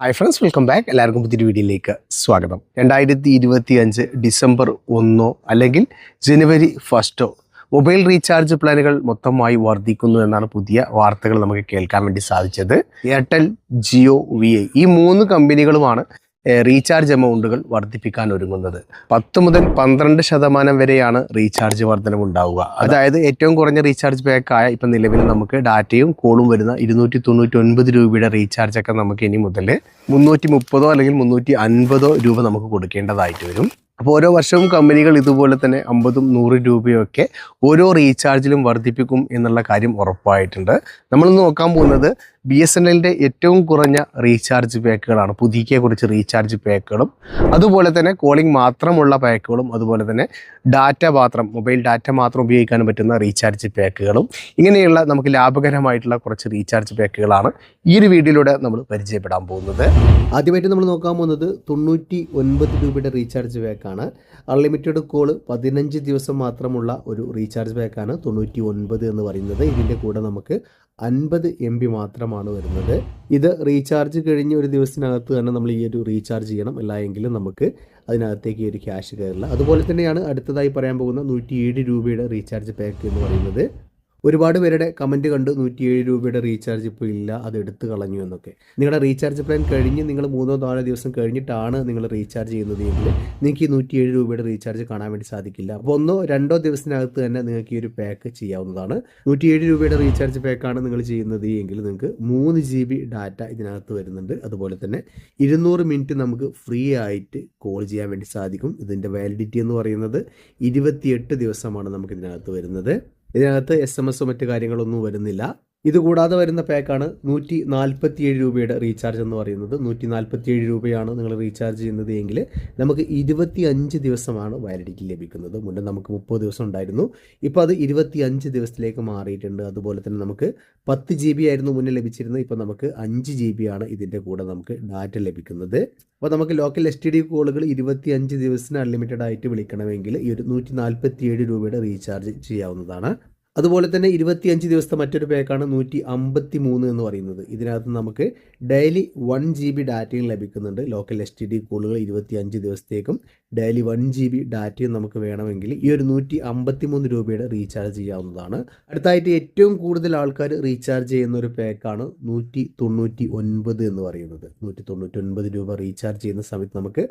Hi friends welcome back എല്ലാവർക്കും പുതിയൊരു വീഡിയോയിലേക്ക് സ്വാഗതം. രണ്ടായിരത്തി ഇരുപത്തി അഞ്ച് ഡിസംബർ ഒന്നോ അല്ലെങ്കിൽ ജനുവരി ഫസ്റ്റോ മൊബൈൽ റീചാർജ് പ്ലാനുകൾ മൊത്തമായി വർദ്ധിക്കുന്നു എന്നാണ് പുതിയ വാർത്തകൾ നമുക്ക് കേൾക്കാൻ വേണ്ടി സാധിച്ചത്. എയർടെൽ ജിയോ വി ഈ മൂന്ന് കമ്പനികളുമാണ് റീചാർജ് എമൗണ്ടുകൾ വർദ്ധിപ്പിക്കാൻ ഒരുങ്ങുന്നത്. പത്ത് മുതൽ പന്ത്രണ്ട് ശതമാനം വരെയാണ് റീചാർജ് വർധനം ഉണ്ടാവുക. അതായത് ഏറ്റവും കുറഞ്ഞ റീചാർജ് പാക്കായ ഇപ്പം നിലവിൽ നമുക്ക് ഡാറ്റയും കോളും വരുന്ന ഇരുന്നൂറ്റി തൊണ്ണൂറ്റി ഒൻപത് രൂപയുടെ റീചാർജ് ഒക്കെ നമുക്ക് ഇനി മുതൽ മുന്നൂറ്റി മുപ്പതോ അല്ലെങ്കിൽ മുന്നൂറ്റി അൻപതോ രൂപ നമുക്ക് കൊടുക്കേണ്ടതായിട്ട് വരും. അപ്പോൾ ഓരോ വർഷവും കമ്പനികൾ ഇതുപോലെ തന്നെ അമ്പതും നൂറ് രൂപയൊക്കെ ഓരോ റീചാർജിലും വർദ്ധിപ്പിക്കും എന്നുള്ള കാര്യം ഉറപ്പായിട്ടുണ്ട്. നമ്മളിന്ന് നോക്കാൻ പോകുന്നത് ബി എസ് എൻ എല്ലിന്റെ ഏറ്റവും കുറഞ്ഞ റീചാർജ് പാക്കുകളാണ്. പുതിയക്കെ കുറിച്ച് റീചാർജ് പാക്കുകളും അതുപോലെ തന്നെ കോളിംഗ് മാത്രമുള്ള പാക്കുകളും അതുപോലെ തന്നെ ഡാറ്റ മാത്രം മൊബൈൽ ഡാറ്റ മാത്രം ഉപയോഗിക്കാൻ പറ്റുന്ന റീചാർജ് പാക്കുകളും. ഇങ്ങനെയുള്ള നമുക്ക് ലാഭകരമായിട്ടുള്ള കുറച്ച് റീചാർജ് പാക്കുകളാണ് ഈ ഒരു വീഡിയോയിലൂടെ നമ്മൾ പരിചയപ്പെടാൻ പോകുന്നത്. ആദ്യമായിട്ട് നമ്മൾ നോക്കാൻ പോകുന്നത് തൊണ്ണൂറ്റി ഒൻപത് രൂപയുടെ റീചാർജ് പാക്കാണ് അൺലിമിറ്റഡ് കോൾ പതിനഞ്ച് ദിവസം മാത്രമുള്ള ഒരു റീചാർജ് പാക്കാണ് തൊണ്ണൂറ്റി ഒൻപത് എന്ന് പറയുന്നത്. ഇതിന്റെ കൂടെ നമുക്ക് അൻപത് എം ബി മാത്രമാണ് വരുന്നത്. ഇത് റീചാർജ് കഴിഞ്ഞ ഒരു ദിവസത്തിനകത്ത് തന്നെ നമ്മൾ ഈ ഒരു റീചാർജ് ചെയ്യണം. അല്ല എങ്കിലും നമുക്ക് അതിനകത്തേക്ക് ഈ ഒരു ക്യാഷ് കയറില്ല. അതുപോലെ തന്നെയാണ് അടുത്തതായി പറയാൻ പോകുന്ന നൂറ്റിയേഴ് രൂപയുടെ റീചാർജ് പാക്ക് എന്ന് പറയുന്നത്. ഒരുപാട് പേരുടെ കമന്റ് കണ്ട് നൂറ്റിയേഴ് രൂപയുടെ റീചാർജ് ഇപ്പോൾ ഇല്ല അത് എടുത്ത് കളഞ്ഞു എന്നൊക്കെ. നിങ്ങളുടെ റീചാർജ് പ്ലാൻ കഴിഞ്ഞ് നിങ്ങൾ മൂന്നോ നാലോ ദിവസം കഴിഞ്ഞിട്ടാണ് നിങ്ങൾ റീചാർജ് ചെയ്യുന്നത് എങ്കിൽ നിങ്ങൾക്ക് ഈ നൂറ്റിയേഴ് രൂപയുടെ റീചാർജ് കാണാൻ വേണ്ടി സാധിക്കില്ല. അപ്പോൾ ഒന്നോ രണ്ടോ ദിവസത്തിനകത്ത് തന്നെ നിങ്ങൾക്ക് ഈ ഒരു പാക്ക് ചെയ്യാവുന്നതാണ്. നൂറ്റിയേഴ് രൂപയുടെ റീചാർജ് പാക്കാണ് നിങ്ങൾ ചെയ്യുന്നത് എങ്കിൽ നിങ്ങൾക്ക് മൂന്ന് ജി ബി ഡാറ്റ ഇതിനകത്ത് വരുന്നുണ്ട്. അതുപോലെ തന്നെ ഇരുന്നൂറ് മിനിറ്റ് നമുക്ക് ഫ്രീ ആയിട്ട് കോൾ ചെയ്യാൻ വേണ്ടി സാധിക്കും. ഇതിന്റെ വാലിഡിറ്റി എന്ന് പറയുന്നത് ഇരുപത്തിയെട്ട് ദിവസമാണ് നമുക്ക് ഇതിനകത്ത് വരുന്നത്. ഇതിനകത്ത് എസ് എം എസ് മറ്റു കാര്യങ്ങളൊന്നും വരുന്നില്ല. ഇതുകൂടാതെ വരുന്ന പാക്കാണ് നൂറ്റി നാൽപ്പത്തിയേഴ് രൂപയുടെ റീചാർജ് എന്ന് പറയുന്നത്. നൂറ്റി നാൽപ്പത്തിയേഴ് രൂപയാണ് നിങ്ങൾ റീചാർജ് ചെയ്യുന്നത് എങ്കിൽ നമുക്ക് ഇരുപത്തി അഞ്ച് ദിവസമാണ് വാലിഡിറ്റി ലഭിക്കുന്നത്. മുന്നേ നമുക്ക് മുപ്പത് ദിവസം ഉണ്ടായിരുന്നു. ഇപ്പോൾ അത് ഇരുപത്തി അഞ്ച് ദിവസത്തിലേക്ക് മാറിയിട്ടുണ്ട്. അതുപോലെ തന്നെ നമുക്ക് പത്ത് ജി ബി ആയിരുന്നു മുന്നേ ലഭിച്ചിരുന്നത്. ഇപ്പോൾ നമുക്ക് അഞ്ച് ജി ബി ആണ് ഇതിന്റെ കൂടെ നമുക്ക് ഡാറ്റ ലഭിക്കുന്നത്. അപ്പോൾ നമുക്ക് ലോക്കൽ എസ് ടി ഡി കോളുകൾ ഇരുപത്തി അഞ്ച് ദിവസത്തിന് അൺലിമിറ്റഡ് ആയിട്ട് വിളിക്കണമെങ്കിൽ ഈ ഒരു നൂറ്റി നാൽപ്പത്തിയേഴ് രൂപയുടെ റീചാർജ് ചെയ്യാവുന്നതാണ്. അതുപോലെ തന്നെ ഇരുപത്തിയഞ്ച് ദിവസത്തെ മറ്റൊരു പാക്കാണ് നൂറ്റി അമ്പത്തി മൂന്ന് എന്ന് പറയുന്നത്. ഇതിനകത്ത് നമുക്ക് ഡെയിലി വൺ ജി ബി ഡാറ്റയും ലഭിക്കുന്നുണ്ട്. ലോക്കൽ എസ് ടി ഡി കോളുകൾ ഇരുപത്തിയഞ്ച് ദിവസത്തേക്കും ഡെയിലി വൺ ജി ബി ഡാറ്റയും നമുക്ക് വേണമെങ്കിൽ ഈ ഒരു നൂറ്റി അമ്പത്തി മൂന്ന് രൂപയുടെ റീചാർജ് ചെയ്യാവുന്നതാണ്. അടുത്തായിട്ട് ഏറ്റവും കൂടുതൽ ആൾക്കാർ റീചാർജ് ചെയ്യുന്ന ഒരു പാക്കാണ് നൂറ്റി തൊണ്ണൂറ്റി ഒൻപത് എന്ന് പറയുന്നത്. നൂറ്റി തൊണ്ണൂറ്റി ഒൻപത് രൂപ റീചാർജ് ചെയ്യുന്ന സമയത്ത് നമുക്ക്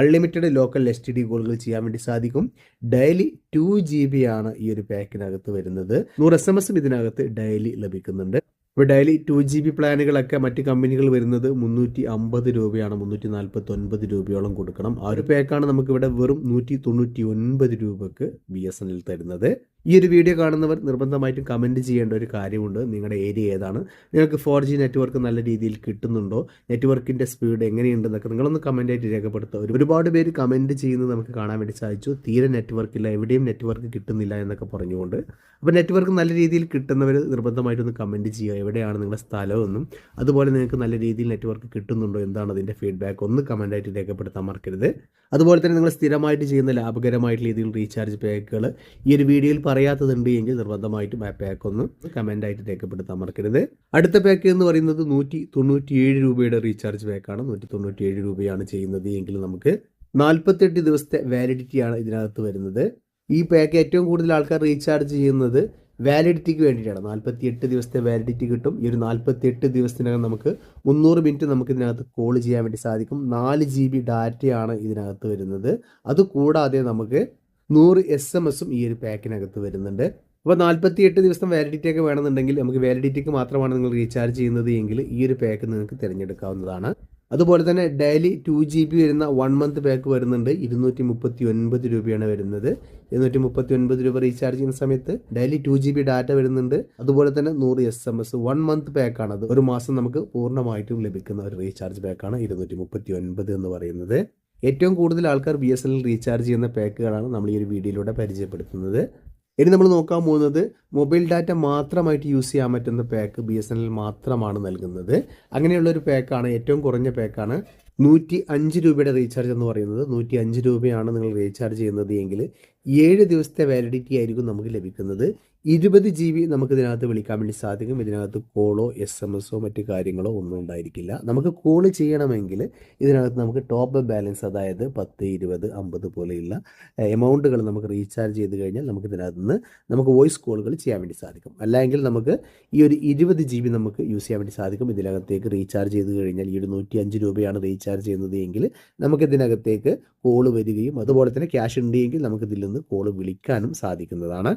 അൺലിമിറ്റഡ് ലോക്കൽ എസ് ഡി കോളുകൾ ചെയ്യാൻ വേണ്ടി സാധിക്കും. ഡെയിലി ടു ജി ബി ആണ് ഈ ഒരു പാക്കിനകത്ത് വരുന്നത്. നൂറ് എസ് എം എസും ഇതിനകത്ത് ഡെയിലി ലഭിക്കുന്നുണ്ട്. ഇപ്പോൾ ഡെയിലി ടു ജി ബി പ്ലാനുകളൊക്കെ മറ്റ് കമ്പനികൾ വരുന്നത് മുന്നൂറ്റി അമ്പത് രൂപയാണ്. മുന്നൂറ്റി നാൽപ്പത്തി ഒൻപത് രൂപയോളം കൊടുക്കണം. ആ ഒരു പാക്കാണ് നമുക്ക് ഇവിടെ വെറും നൂറ്റി തൊണ്ണൂറ്റി ഒൻപത് രൂപക്ക് ബി എസ് എൻ എൽ തരുന്നത്. ഈ ഒരു വീഡിയോ കാണുന്നവർ നിർബന്ധമായിട്ടും കമന്റ് ചെയ്യേണ്ട ഒരു കാര്യമുണ്ട്. നിങ്ങളുടെ ഏരിയ ഏതാണ്? നിങ്ങൾക്ക് ഫോർ ജി നെറ്റ്വർക്ക് നല്ല രീതിയിൽ കിട്ടുന്നുണ്ടോ? നെറ്റ്വർക്കിന്റെ സ്പീഡ് എങ്ങനെയുണ്ടെന്നൊക്കെ നിങ്ങളൊന്ന് കമന്റായിട്ട് രേഖപ്പെടുത്തുക. ഒരു- ഒരുപാട് പേര് കമന്റ് ചെയ്യുന്നത് നമുക്ക് കാണാൻ വേണ്ടി സാധിച്ചു. തീരെ നെറ്റ്വർക്കില്ല എവിടെയും നെറ്റ്വർക്ക് കിട്ടുന്നില്ല എന്നൊക്കെ പറഞ്ഞുകൊണ്ട്. അപ്പോൾ നെറ്റ്വർക്ക് നല്ല രീതിയിൽ കിട്ടുന്നവർ നിർബന്ധമായിട്ടൊന്ന് കമന്റ് ചെയ്യുക. എവിടെയാണ് നിങ്ങളുടെ സ്ഥലമെന്നും അതുപോലെ നിങ്ങൾക്ക് നല്ല രീതിയിൽ നെറ്റ്വർക്ക് കിട്ടുന്നുണ്ടോ എന്താണ് അതിന്റെ ഫീഡ്ബാക്ക് ഒന്ന് കമന്റായിട്ട് രേഖപ്പെടുത്താൻ മറക്കരുത്. അതുപോലെ തന്നെ നിങ്ങൾ സ്ഥിരമായിട്ട് ചെയ്യുന്ന ലാഭകരമായിട്ടുള്ള രീതിയിൽ റീചാർജ് പാക്കുകൾ ഈ ഒരു വീഡിയോയിൽ പറയാത്തതുണ്ട് എങ്കിൽ നിർബന്ധമായിട്ടും ആ പാക്ക് ഒന്ന് കമന്റായിട്ട് രേഖപ്പെടുത്താൻ മറക്കരുത്. അടുത്ത പാക്ക് എന്ന് പറയുന്നത് നൂറ്റി തൊണ്ണൂറ്റിയേഴ് രൂപയുടെ റീചാർജ് പാക്കാണ് നൂറ്റി തൊണ്ണൂറ്റിയേഴ് രൂപയാണ് ചെയ്യുന്നത് എങ്കിൽ നമുക്ക് നാൽപ്പത്തെട്ട് ദിവസത്തെ വാലിഡിറ്റിയാണ് ഇതിനകത്ത് വരുന്നത്. ഈ പാക്ക് ഏറ്റവും കൂടുതൽ ആൾക്കാർ റീചാർജ് ചെയ്യുന്നത് വാലിഡിറ്റിക്ക് വേണ്ടിയിട്ടാണ്. നാൽപ്പത്തി എട്ട് ദിവസത്തെ വാലിഡിറ്റി കിട്ടും. ഈ ഒരു നാൽപ്പത്തി എട്ട് ദിവസത്തിനകം നമുക്ക് മുന്നൂറ് മിനിറ്റ് നമുക്ക് ഇതിനകത്ത് കോൾ ചെയ്യാൻ വേണ്ടി സാധിക്കും. നാല് ജി ബി ഡാറ്റയാണ് ഇതിനകത്ത് വരുന്നത്. അതുകൂടാതെ നമുക്ക് നൂറ് എസ് എം എസും ഈ ഒരു പാക്കിനകത്ത് വരുന്നുണ്ട്. അപ്പോൾ നാൽപ്പത്തി എട്ട് ദിവസം വാലിഡിറ്റി ഒക്കെ വേണമെന്നുണ്ടെങ്കിൽ നമുക്ക് വാലിഡിറ്റിക്ക് മാത്രമാണ് നിങ്ങൾ റീചാർജ് ചെയ്യുന്നത് എങ്കിൽ ഈ ഒരു പാക്ക് നിങ്ങൾക്ക് തിരഞ്ഞെടുക്കാവുന്നതാണ്. അതുപോലെ തന്നെ ഡെയിലി ടു ജി ബി വരുന്ന വൺ മന്ത് പാക്ക് വരുന്നുണ്ട്. ഇരുന്നൂറ്റി മുപ്പത്തി ഒൻപത് രൂപയാണ് വരുന്നത്. ഇരുന്നൂറ്റി മുപ്പത്തി ഒൻപത് രൂപ റീചാർജ് ചെയ്യുന്ന സമയത്ത് daily two G B data വരുന്നുണ്ട്. അതുപോലെ തന്നെ നൂറ് S M S one month പാക്കാണ് അത്. ഒരു മാസം നമുക്ക് പൂർണമായിട്ടും ലഭിക്കുന്ന ഒരു റീചാർജ് പാക്കാണ് ഇരുന്നൂറ്റി മുപ്പത്തി ഒൻപത് എന്ന് പറയുന്നത്. ഏറ്റവും കൂടുതൽ ആൾക്കാർ ബി എസ് എൽ റീചാർജ് ചെയ്യുന്ന പാക്കുകളാണ് നമ്മൾ ഈ ഒരു വീഡിയോയിലൂടെ പരിചയപ്പെടുത്തുന്നത്. ഇനി നമ്മൾ നോക്കാൻ പോകുന്നത് മൊബൈൽ ഡാറ്റ മാത്രമായിട്ട് യൂസ് ചെയ്യാൻ പറ്റുന്ന pack B S N L മാത്രമാണ് നൽകുന്നത്. അങ്ങനെയുള്ള ഒരു പാക്കാണ് ഏറ്റവും കുറഞ്ഞ പാക്കാണ്. നൂറ്റി അഞ്ച് രൂപയുടെ റീചാർജ് എന്ന് പറയുന്നത്. നൂറ്റി അഞ്ച് രൂപയാണ് നിങ്ങൾ റീചാർജ് ചെയ്യുന്നത് എങ്കിൽ ഏഴ് ദിവസത്തെ വാലിഡിറ്റി ആയിരിക്കും നമുക്ക് ലഭിക്കുന്നത്. ഇരുപത് ജി ബി നമുക്ക് ഇതിനകത്ത് വിളിക്കാൻ വേണ്ടി സാധിക്കും. ഇതിനകത്ത് കോളോ എസ് എം എസോ മറ്റു കാര്യങ്ങളോ ഒന്നും ഉണ്ടായിരിക്കില്ല. നമുക്ക് കോൾ ചെയ്യണമെങ്കിൽ ഇതിനകത്ത് നമുക്ക് ടോപ്പ് ബാലൻസ് അതായത് പത്ത് ഇരുപത് അമ്പത് പോലെയുള്ള എമൗണ്ടുകൾ നമുക്ക് റീചാർജ് ചെയ്ത് കഴിഞ്ഞാൽ നമുക്ക് ഇതിനകത്ത് നിന്ന് നമുക്ക് വോയിസ് കോളുകൾ ചെയ്യാൻ വേണ്ടി സാധിക്കും. അല്ലെങ്കിൽ നമുക്ക് ഈ ഒരു ഇരുപത് ജി ബി നമുക്ക് യൂസ് ചെയ്യാൻ വേണ്ടി സാധിക്കും. ഇതിനകത്തേക്ക് റീചാർജ് ചെയ്ത് കഴിഞ്ഞാൽ ഈ ഒരു നൂറ്റി അഞ്ച് രൂപയാണ് റീചാർജ് ചെയ്യുന്നത് എങ്കിൽ നമുക്ക് ഇതിനകത്തേക്ക് കോൾ വരികയും അതുപോലെ തന്നെ ക്യാഷ് ഉണ്ടെങ്കിൽ നമുക്ക് ഇതിൽ നിന്ന് കോൾ വിളിക്കാനും സാധിക്കുന്നതാണ്.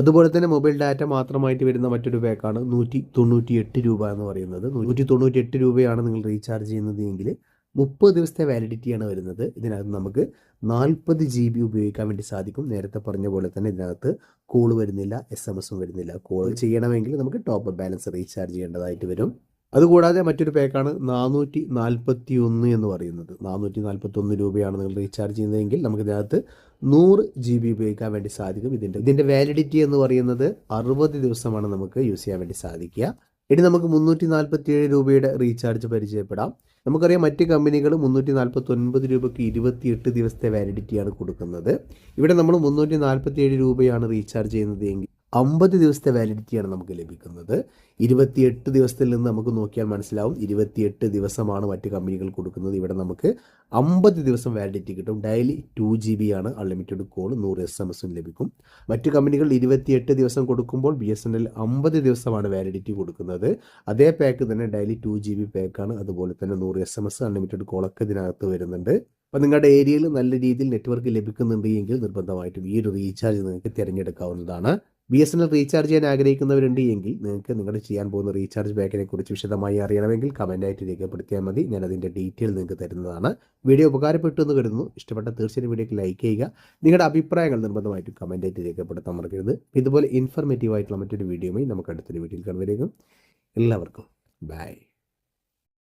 അതുപോലെ തന്നെ മൊബൈൽ ഡാറ്റ മാത്രമായിട്ട് വരുന്ന മറ്റൊരു പാക്കാണ് നൂറ്റി തൊണ്ണൂറ്റി എട്ട് രൂപ എന്ന് പറയുന്നത്. നൂറ്റി തൊണ്ണൂറ്റി എട്ട് രൂപയാണ് നിങ്ങൾ റീചാർജ് ചെയ്യുന്നത് എങ്കിൽ മുപ്പത് ദിവസത്തെ വാലിഡിറ്റിയാണ് വരുന്നത്. ഇതിനകത്ത് നമുക്ക് നാൽപ്പത് ജി ബി ഉപയോഗിക്കാൻ വേണ്ടി സാധിക്കും. നേരത്തെ പറഞ്ഞ പോലെ തന്നെ ഇതിനകത്ത് കോൾ വരുന്നില്ല എസ് എം എസും വരുന്നില്ല. കോൾ ചെയ്യണമെങ്കിൽ നമുക്ക് ടോപ്പ് ബാലൻസ് റീചാർജ് ചെയ്യേണ്ടതായിട്ട് വരും. അതുകൂടാതെ മറ്റൊരു പാക്കാണ് നാനൂറ്റി നാൽപ്പത്തി ഒന്ന് എന്ന് പറയുന്നത്. നാനൂറ്റി നാൽപ്പത്തി ഒന്ന് രൂപയാണ് നിങ്ങൾ റീചാർജ് ചെയ്യുന്നതെങ്കിൽ നമുക്ക് ഇതിനകത്ത് നൂറ് ജി ബി ഉപയോഗിക്കാൻ വേണ്ടി സാധിക്കും ഇതിന്റെ. ഇതിന്റെ വാലിഡിറ്റി എന്ന് പറയുന്നത് അറുപത് ദിവസമാണ് നമുക്ക് യൂസ് ചെയ്യാൻ വേണ്ടി സാധിക്കുക. ഇനി നമുക്ക് മുന്നൂറ്റി നാൽപ്പത്തി ഏഴ് രൂപയുടെ റീചാർജ് പരിചയപ്പെടാം. നമുക്കറിയാം മറ്റ് കമ്പനികൾ മുന്നൂറ്റി നാൽപ്പത്തി ഒൻപത് രൂപയ്ക്ക് ഇരുപത്തിയെട്ട് ദിവസത്തെ വാലിഡിറ്റിയാണ് കൊടുക്കുന്നത്. ഇവിടെ നമ്മൾ മുന്നൂറ്റി നാൽപ്പത്തി ഏഴ് രൂപയാണ് റീചാർജ് ചെയ്യുന്നത് എങ്കിൽ അമ്പത് ദിവസത്തെ വാലിഡിറ്റിയാണ് നമുക്ക് ലഭിക്കുന്നത്. ഇരുപത്തിയെട്ട് ദിവസത്തിൽ നിന്ന് നമുക്ക് നോക്കിയാൽ മനസ്സിലാവും. ഇരുപത്തിയെട്ട് ദിവസമാണ് മറ്റ് കമ്പനികൾ കൊടുക്കുന്നത്. ഇവിടെ നമുക്ക് അമ്പത് ദിവസം വാലിഡിറ്റി കിട്ടും. ഡെയിലി ടു ജി ബി ആണ് അൺലിമിറ്റഡ് കോൾ നൂറ് എസ് എം എസും ലഭിക്കും. മറ്റു കമ്പനികൾ ഇരുപത്തിയെട്ട് ദിവസം കൊടുക്കുമ്പോൾ ബി എസ് എൻ എൽ അമ്പത് ദിവസമാണ് വാലിഡിറ്റി കൊടുക്കുന്നത്. അതേ പാക്ക് തന്നെ ഡെയിലി ടു ജി ബി പാക്കാണ് അതുപോലെ തന്നെ നൂറ് എസ് എം എസ് അൺലിമിറ്റഡ് കോളൊക്കെ ഇതിനകത്ത് വരുന്നുണ്ട്. അപ്പോൾ നിങ്ങളുടെ ഏരിയയിൽ നല്ല രീതിയിൽ നെറ്റ്വർക്ക് ലഭിക്കുന്നുണ്ടെങ്കിൽ നിർബന്ധമായിട്ടും ഈ ഒരു റീചാർജ് നിങ്ങൾക്ക് തിരഞ്ഞെടുക്കാവുന്നതാണ്. B S N L recharge ചെയ്യാൻ ആഗ്രഹിക്കുന്നവരുണ്ട് എങ്കിൽ നിങ്ങൾക്ക് നിങ്ങളുടെ ചെയ്യാൻ പോകുന്ന റീചാർജ് പാക്കിനെ കുറിച്ച് വിശദമായി അറിയണമെങ്കിൽ കമന്റായിട്ട് രേഖപ്പെടുത്തിയാൽ മതി. ഞാൻ അതിന്റെ ഡീറ്റെയിൽ നിങ്ങൾക്ക് തരുന്നതാണ്. വീഡിയോ ഉപകാരപ്പെട്ടു എന്ന് കരുതുന്നു. ഇഷ്ടപ്പെട്ട തീർച്ചയായും വീഡിയോക്ക് ലൈക്ക് ചെയ്യുക. നിങ്ങളുടെ അഭിപ്രായങ്ങൾ നിർബന്ധമായിട്ടും കമന്റായിട്ട് രേഖപ്പെടുത്താൻ മറക്കരുത്. ഇതുപോലെ ഇൻഫർമേറ്റീവ് ആയിട്ടുള്ള മറ്റൊരു വീഡിയോയുമായി നമുക്ക് അടുത്തൊരു വീഡിയോയിൽ കണ്ടുവരേക്കും. എല്ലാവർക്കും ബൈ